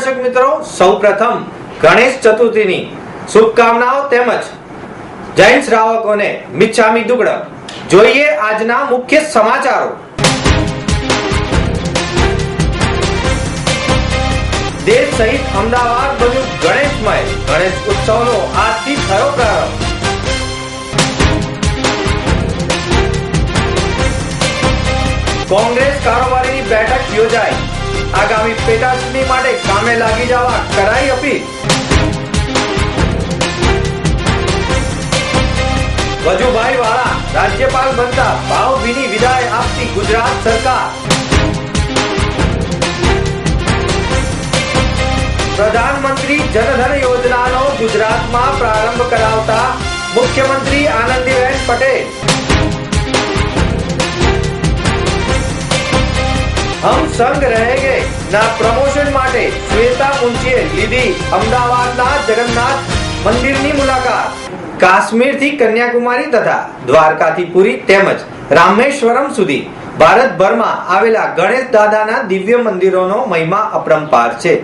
દર્શક મિત્રો, સૌપ્રથમ ગણેશ ચતુર્થીની શુભકામનાઓ તેમજ જૈન શ્રાવકોને મિચ્છામી દુગડ જોઈએ આજના મુખ્ય સમાચારો. દેશ સહિત અમદાવાદ બન્યું ગણેશમય. ગણેશ ઉત્સવનો આજથી થયો પ્રારંભ. કોંગ્રેસ કારોબારીની બેઠક યોજાઈ. આગામી પેટા ચૂંટણી માટે કામે લાગી જવા કરાઈ અપીલ. વજુભાઈ વાળા, રાજ્યપાલ બનતા ભાવભીની વિદાય આપતી ગુજરાત સરકાર. પ્રધાનમંત્રી જનધન યોજનાનો ગુજરાતમાં પ્રારંભ કરાવતા મુખ્યમંત્રી આનંદીબેન પટેલ. હમ સંગ રહેંગે. ના પ્રમોશન માટે શ્વેતા મુંશીએ લીધી અમદાવાદના જગન્નાથ મંદિરની મુલાકાત. કાશ્મીરથી કન્યાકુમારી તથા દ્વારકાથી પુરી તેમજ રામેશ્વરમ સુધી ભારતભરમાં આવેલા ગણેશ દાદાના દિવ્ય મંદિરોનો મહિમા અપરંપાર છે.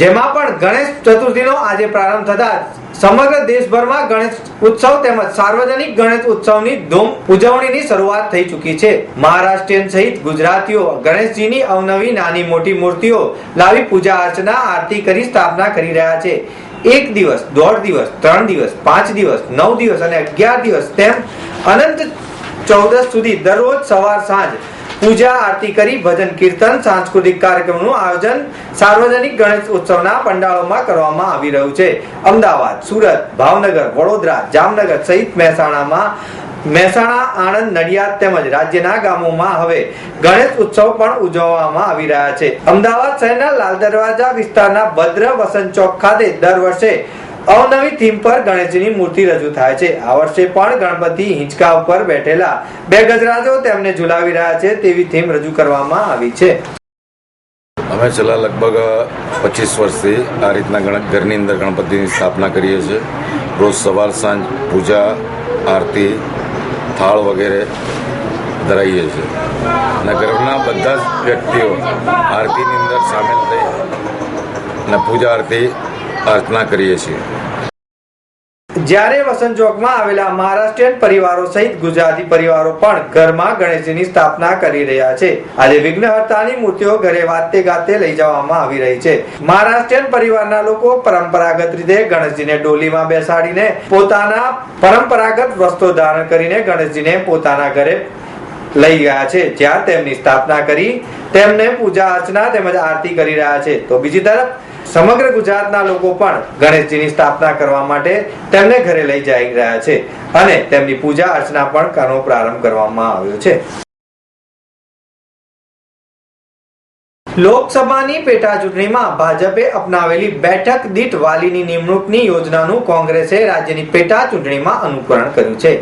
જેમાં પણ ગણેશ ચતુર્થીનો આજે પ્રારંભ થતા સમગ્ર દેશભરમાં ગણેશ ઉત્સવ તેમજ સાર્વજનિક ગણેશ ઉત્સવની ધૂમ ઉજવણીની શરૂઆત થઈ ચૂકી છે. મહારાષ્ટ્રીયન સહિત ગુજરાતીઓ ગણેશજીની અવનવી નાની મોટી મૂર્તિઓ લાવી પૂજા અર્ચના, આરતી કરી સ્થાપના કરી રહ્યા છે. એક દિવસ, દોઢ દિવસ, ત્રણ દિવસ, પાંચ દિવસ, નવ દિવસ અને અગિયાર દિવસ તેમ અનંત ચૌદસ સુધી દરરોજ સવાર સાંજ પૂજા, આરતી કરી, ભજન, કીર્તન, સાંસ્કૃતિક કાર્યક્રમનું આયોજન સાર્વજનિક ગણેશ ઉત્સવના પંડાળોમાં કરવામાં આવી રહ્યું છે. અમદાવાદ, સુરત, ભાવનગર, વડોદરા, જામનગર સહિત મહેસાણામાં મહેસાણા, આણંદ, નડિયાદ તેમજ રાજ્યના ગામોમાં હવે ગણેશ ઉત્સવ પણ ઉજવવામાં આવી રહ્યા છે. અમદાવાદ શહેરના લાલ દરવાજા વિસ્તારના ભદ્ર વસંત ચોક ખાતે દર વર્ષે અવનવી થીમ પર ગણેશજીની મૂર્તિ રજૂ થાય છે. આ વર્ષે પણ ગણપતિ હિંચકા ઉપર બેઠેલા બે ગજરાજો તેમને ઝુલાવી રહ્યા છે તેવી થીમ રજૂ કરવામાં આવી છે. અમે છેલ્લા લગભગ પચીસ વર્ષથી આ રીતના ગણ, ઘરની અંદર ગણપતિની સ્થાપના કરીએ છીએ. રોજ સવાર સાંજ પૂજા, આરતી, થાળ વગેરે ધરાઈએ છીએ. અને ઘરના બધા જ વ્યક્તિઓ આરતીની અંદર સામેલ થઈ અને પૂજા, આરતી અર્ચના કરીએ છીએ. જ્યારે વસંત ચોકમાં આવેલા મહારાષ્ટ્રીયન પરિવારો સહિત ગુજરાતી પરિવારો પણ ઘરમાં ગણેશજીની સ્થાપના કરી રહ્યા છે. આજે વિઘ્નહર્તાની મૂર્તિઓ ઘરે વાતે ગાતે લઈ જવામાં આવી રહી છે. મહારાષ્ટ્રીયન પરિવારના લોકો પરંપરાગત રીતે ગણેશજીને ડોલીમાં બેસાડીને પોતાના પરંપરાગત વસ્ત્રો ધારણ કરીને ગણેશજીને પોતાના ઘરે લઈ ગયા છે. જ્યાં તેમની સ્થાપના કરી તેમને પૂજા અર્ચના તેમજ આરતી કરી રહ્યા છે. તો બીજી તરફ સમગ્ર ગુજરાતના લોકો પણ ગણેશજીની સ્થાપના કરવા માટે તેમને ઘરે લઈ જઈ રહ્યા છે અને તેમની પૂજા અર્ચના પણ કરવાનો પ્રારંભ કરવામાં આવ્યો છે. લોકસભાની પેટા ચૂંટણીમાં ભાજપે અપનાવેલી બેઠક દીઠ વાલીની નિમણૂકની યોજનાનું કોંગ્રેસે રાજ્યની પેટા ચૂંટણીમાં અનુકરણ કર્યું છે.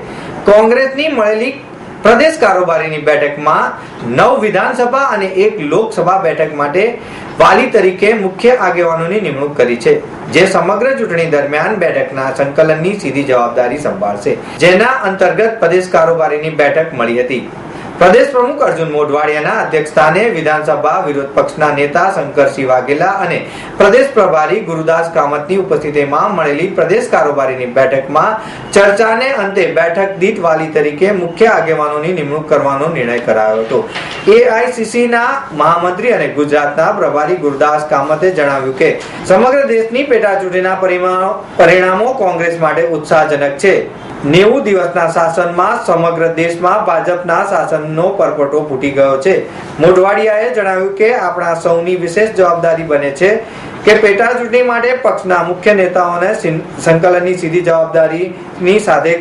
કોંગ્રેસની મળેલી પ્રદેશ કારોબારીની બેઠકમાં નવ વિધાનસભા અને એક લોકસભા બેઠક માટે વાલી તરીકે મુખ્ય આગેવાનોની નિમણૂક કરી છે, જે સમગ્ર ચૂંટણી દરમિયાન બેઠકના સંકલનની સીધી જવાબદારી સંભાળશે. જેના અંતર્ગત પ્રદેશ કારોબારીની બેઠક મળી હતી. પ્રદેશ પ્રમુખ અર્જુન મોઢવાડિયાના અધ્યક્ષસ્થાને વિધાનસભા વિરોધ પક્ષના નેતા શંકરસિંહ વાઘેલા અને પ્રદેશ પ્રભારી ગુરુદાસ કામતની ઉપસ્થિતિમાં મળેલી પ્રદેશ કારોબારીની બેઠકમાં ચર્ચાને અંતે બેઠક દીઠ વાલી તરીકે મુખ્ય આગેવાનોની નિમણૂક કરવાનો નિર્ણય કરાયો હતો. એઆઈસીસીના મહામંત્રી અને ગુજરાતના પ્રભારી ગુરુદાસ કામતે જણાવ્યું કે, સમગ્ર દેશની પેટા ચૂંટણીના પરિણામો કોંગ્રેસ માટે ઉત્સાહજનક છે. નેવું દિવસના શાસનમાં સમગ્ર દેશમાં ભાજપના શાસનનો પરપટો ફૂટી ગયો છે. મોઢવાડિયાએ જણાવ્યું કે આપણા સૌની વિશેષ જવાબદારી બને છે કે પેટા ચૂંટણી માટે પક્ષના મુખ્ય નેતાઓને સંકલનની સીધી જવાબદારીની સાથે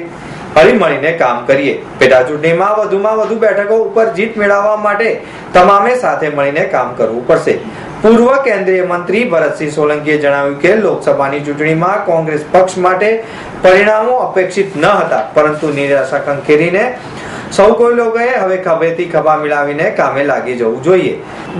ફરી મળીને કામ કરીએ. પેટા ચૂંટણીમાં વધુમાં વધુ બેઠકો ઉપર જીત મેળવવા માટે તમામે સાથે મળીને કામ કરવું પડશે. પૂર્વ કેન્દ્રીય મંત્રી ભરતસિંહ સોલંકીએ જણાવ્યું કે લોકસભાની ચૂંટણીમાં કોંગ્રેસ પક્ષ માટે પરિણામો અપેક્ષિત ન હતા, પરંતુ નિરાશા ખંખેરીને સૌ કોઈ લોકોએ હવે ખભેથી ખભા મિલાવીને કામે લાગી જવું જોઈએ.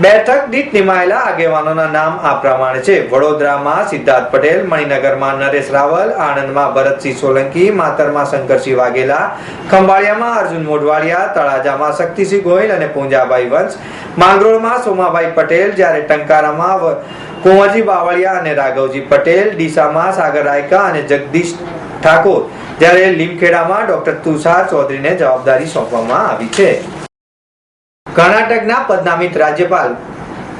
બેઠક દીઠ નિમાયેલા આગેવાનોના નામ આ પ્રમાણે છે. વડોદરામાં સિદ્ધાર્થ પટેલ, મણિનગરમાં નરેશ રાવલ, આણંદમાં ભરતસિંહ સોલંકી, માતરમાં શંકરસિંહ વાઘેલા, ખંભાળિયામાં અર્જુન મોઢવાડિયા, તળાજામાં શક્તિસિંહ ગોહિલ અને પૂંજાભાઈ વંશ, માંગરોળમાં સોમાભાઈ પટેલ, જ્યારે ટંકારામાં કુંવરજી બાવળિયા અને રાઘવજી પટેલ, ડીસામાં સાગર રાયકા અને જગદીશ ઠાકોર જ્યારે લીમખેડામાં ડોક્ટર તુષાર ચૌધરીને જવાબદારી સોંપવામાં આવી છે. કર્ણાટકના પદનામિત રાજ્યપાલ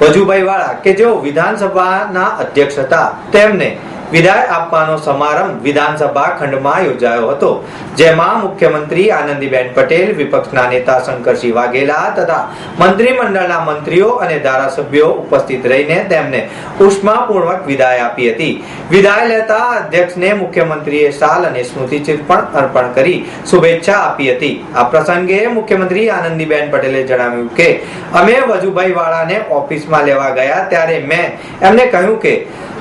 વજુભાઈ વાળા, કે જેઓ વિધાનસભાના અધ્યક્ષ હતા, તેમને વિદાય આપવાનો સમારંભ વિધાનસભા ખંડમાં યોજાયો હતો, જેમાં મુખ્યમંત્રી આનંદીબેન પટેલ, વિપક્ષના નેતા શંકરસિંહ વાઘેલા તથા મંત્રીમંડળના મંત્રીઓ અને ધારાસભ્યો ઉપસ્થિત રહીને તેમને ઉષ્માપૂર્વક વિદાય આપી હતી. વિદાય લેતા અધ્યક્ષને મુખ્યમંત્રીએ શાલ અને સ્મૃતિચિહ્ન પણ અર્પણ કરી શુભેચ્છા આપી હતી. આ પ્રસંગે મુખ્યમંત્રી આનંદીબેન પટેલે જણાવ્યું કે, અમે વજુભાઈ વાળાને ઓફિસમાં લેવા ગયા ત્યારે મેં એમને કહ્યું કે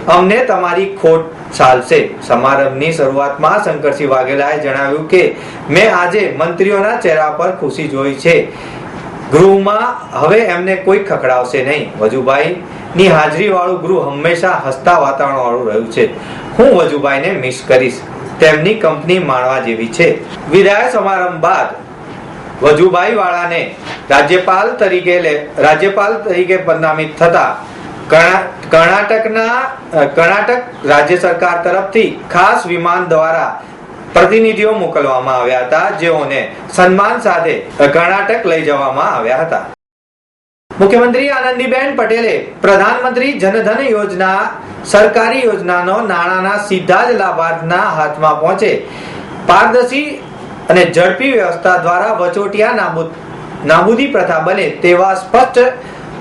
અમને તમારી ખોટ ચાલશે. સમારંભની શરૂઆતમાં શંકરસિંહ વાઘેલાએ જણાવ્યું કે, મેં આજે મંત્રીઓના ચહેરા પર ખુશી જોઈ છે. ગૃહમાં હવે એમને કોઈ ખખડાવશે નહીં. વજુભાઈ ની હાજરી વાળું ગૃહ હંમેશા હસતા વાતાવરણ વાળું રહ્યું છે. હું વજુભાઈને મિસ કરીશ. તેમની કંપની માણવા જેવી છે. વિદાય સમારંભ બાદ વજુભાઈ વાળાને રાજ્યપાલ તરીકે રાજ્યપાલ તરીકે પદનામિત થતા કર્ણાટકના કર્ણાટક રાજ્ય સરકાર તરફથી ખાસ વિમાન દ્વારા પ્રતિનિધિઓ મોકલવામાં આવ્યા હતા, જેઓને સન્માન સાથે કર્ણાટક લઈ જવામાં આવ્યા હતા. મુખ્યમંત્રી આનંદીબેન પટેલે પ્રધાનમંત્રી જનધન યોજના, સરકારી યોજનાનો નાણાંના સીધા જ લાભાર્થના હાથમાં પહોંચે. પારદર્શી અને ઝડપી વ્યવસ્થા દ્વારા વચોટિયા નાબૂદ, નાબૂદી પ્રથા બને તેવા સ્પષ્ટ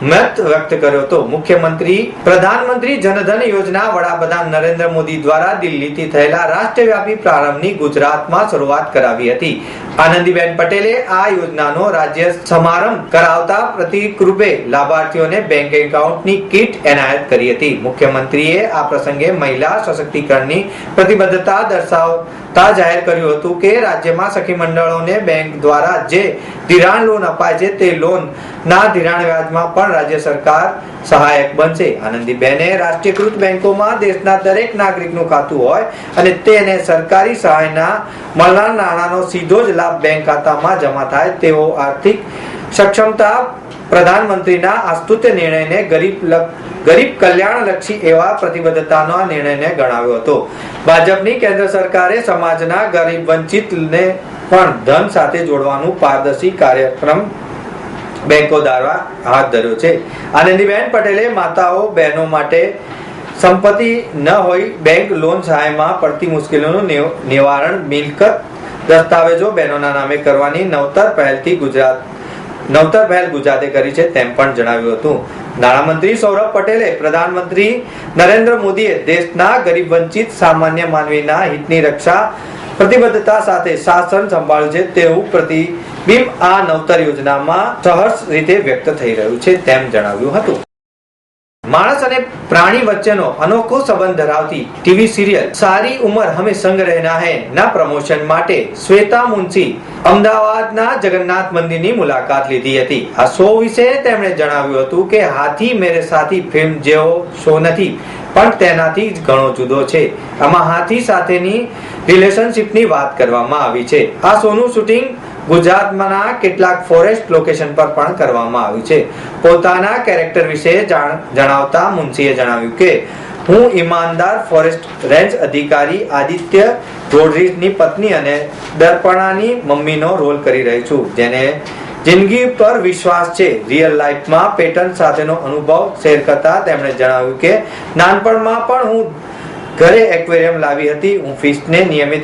મત વ્યક્ત કર્યો હતો. મુખ્યમંત્રી, પ્રધાનમંત્રી જનધન યોજના વડાપ્રધાન નરેન્દ્ર મોદી દ્વારા દિલ્હીથી થયેલા રાષ્ટ્રવ્યાપી પ્રારંભની ગુજરાતમાં શરૂઆત કરાવી હતી. આનંદીબેન પટેલે આ યોજનાનો રાજ્ય સમારંભ કરાવતા પ્રતિક રૂપે લાભાર્થીઓને બેંક એકાઉન્ટની કીટ એનાયત કરી હતી. મુખ્યમંત્રીએ આ પ્રસંગે મહિલા સશક્તિકરણની પ્રતિબદ્ધતા દર્શાવતા જાહેર કર્યું હતું કે રાજ્યમાં સખી મંડળોને બેંક દ્વારા જે ધિરાણ લોન અપાય છે તે લોન ના ધિરાણ વ્યાજમાં પણ રાજ્ય સરકાર સહાયક બનશે. આનંદીબેને રાષ્ટ્રીયકૃત બેંકોમાં દેશના દરેક નાગરિકનું ખાતું હોય અને તેને સરકારી સહાયના મળનાર નાણાંનો સીધો જ લાભ બેંક ખાતામાં જમા થાય તેવો આર્થિક સક્ષમતા પ્રધાનમંત્રીના આસ્તુત્ય નિર્ણયને ગરીબ ગરીબ કલ્યાણલક્ષી એવા પ્રતિબદ્ધતાનો નિર્ણયને ગણાવ્યો હતો. ભાજપની કેન્દ્ર સરકારે સમાજના ગરીબ વંચિતને પણ ધન સાથે જોડવાનું પારદર્શી કાર્યક્રમ બેંકો દ્વારા હાથ ધર્યો છે. આનંદીબેન પટેલે માતાઓ બહેનો માટે સંપત્તિ ન હોય બેંક લોન સહાયમાં પડતી મુશ્કેલીઓનું નિવારણ, મિલકત, દસ્તાવેજો બહેનોના નામે કરવાની નવતર પહેલથી ગુજરાત, નવતર પહેલ ગુજરાતે કરી છે તેમ પણ જણાવ્યું હતું. નાણામંત્રી સૌરભ પટેલે પ્રધાનમંત્રી નરેન્દ્ર મોદીએ દેશના ગરીબ વંચિત સામાન્ય માનવીના હિતની રક્ષા, પ્રતિબદ્ધતા સાથે શાસન સંભાળ્યું છે તેવું પ્રતિબિંબ આ નવતર યોજનામાં સહર્ષ રીતે વ્યક્ત થઈ રહ્યું છે તેમ જણાવ્યું હતું. માણસ અને પ્રાણી વચ્ચેનો અનોખો સંબંધ ધરાવતી ટીવી સિરિયલ સારી ઉંમર હમે સંગ રહેના હે. ના પ્રમોશન માટે શ્વેતા મુનશી અમદાવાદના જગન્નાથ મંદિરની મુલાકાત લીધી હતી. આ શો વિશે તેમણે જણાવ્યું હતું કે, હાથી મેરે સાથી ફિલ્મ જેવો શો નથી, પણ તેનાથી જ ઘણો જુદો છે. આમાં હાથી સાથેની રિલેશનશિપની વાત કરવામાં આવી છે. આ શોનું શૂટિંગ ગુજરાતમાંના કેટલાક ફોરેસ્ટ લોકેશન પર પણ કરવામાં આવ્યું છે. પોતાના કેરેક્ટર વિશે જાણ- જણાવતા મુનશીએ જણાવ્યું કે, હું ઈમાનદાર ફોરેસ્ટ રેન્જ અધિકારી આદિત્ય રોડરીજની પત્ની અને દર્પણાની મમ્મીનો રોલ કરી રહી છું, જેને જિંદગી પર વિશ્વાસ છે. રિયલ લાઈફમાં પેટર્ન સાથેનો અનુભવ શેર કરતા તેમણે જણાવ્યું કે, નાનપણમાં પણ હું ઘરે એક્વેરિયમ લાવી હતી. હું ફિશને નિયમિત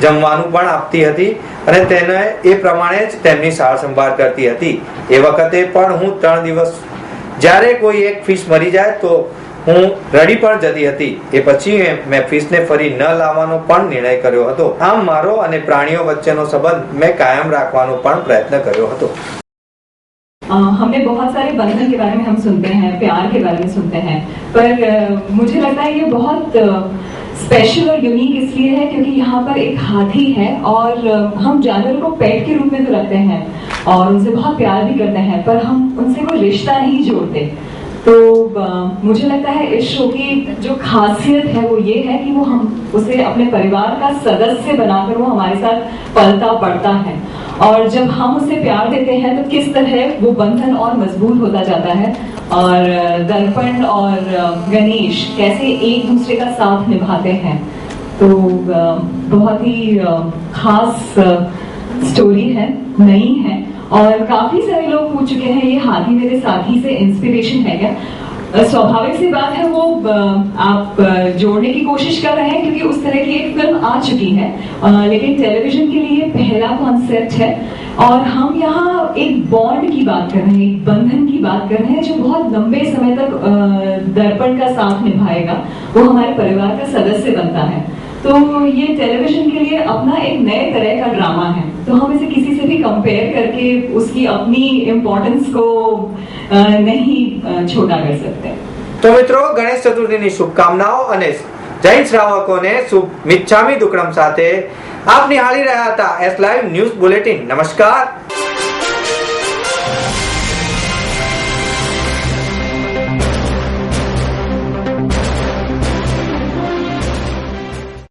જમવાનું પણ આપતી હતી અને તેને એ પ્રમાણે જ તેમની સાર સંભાળ કરતી હતી એ વખતે પણ હું ત્રણ દિવસ જ્યારે કોઈ એક ફિશ મરી જાય તો હું રડી પર જતી હતી એ પછી મેં ફિશને ફરી ન લાવવાનો પણ નિર્ણય કર્યો હતો આમ મારો અને પ્રાણીઓ વચ્ચેનો સંબંધ મેં કાયમ રાખવાનો પણ પ્રયત્ન કર્યો હતો अ, हमने बहुत सारे बंधन के बारे में हम सुनते हैं प्यार के बारे में सुनते हैं पर अ, मुझे लगता है ये बहुत स्पेशल और यूनिक इसलिए है क्योंकि यहाँ पर एक हाथी है और हम जानवर को पेट के रूप में तो रखते हैं और उनसे बहुत प्यार भी करते हैं, पर हम उनसे कोई रिश्ता नहीं जोड़ते। तो मुझे लगता है इस शो की जो खासियत है वो ये है कि वो हम उसे अपने परिवार का सदस्य बनाकर वो हमारे साथ पलता पड़ता है। और जब हम उसे प्यार देते हैं तो किस तरह वो बंधन और मज़बूत होता जाता है? और दर्पण और गणेश कैसे एक दूसरे का साथ निभाते हैं? तो बहुत ही खास स्टोरी है, नई है। और काफ़ी सारे लोग पूछ चुके हैं, ये हाथी मेरे साथी से इंस्पिरेशन है क्या? स्वाभाविक सी बात है, वो आप जोड़ने की कोशिश कर रहे हैं क्योंकि उस तरह की एक फ़िल्म आ चुकी है। लेकिन टेलीविज़न के लिए पहला कॉन्सेप्ट है। और हम यहाँ एक बॉन्ड की बात कर रहे हैं, एक बंधन की बात कर रहे हैं, जो बहुत लंबे समय तक दर्पण का साथ निभाएगा। वो हमारे परिवार का सदस्य बनता है। तो ये टेलीविज़न के लिए अपना एक नए तरह का ड्रामा है। तो हम इसे किसी से भी कंपेयर करके उसकी अपनी इम्पोर्टेंस को अ, नहीं अ, छोटा कर सकते તો મિત્રો ગણેશ ચતુર્થીની શુભકામનાઓ અને જૈન શ્રાવકોને શુભ મિચ્છામી દુક્કડમ સાથે આપ નિહાળી રહ્યા હતા એસ લાઈવ ન્યૂઝ બુલેટિન નમસ્કાર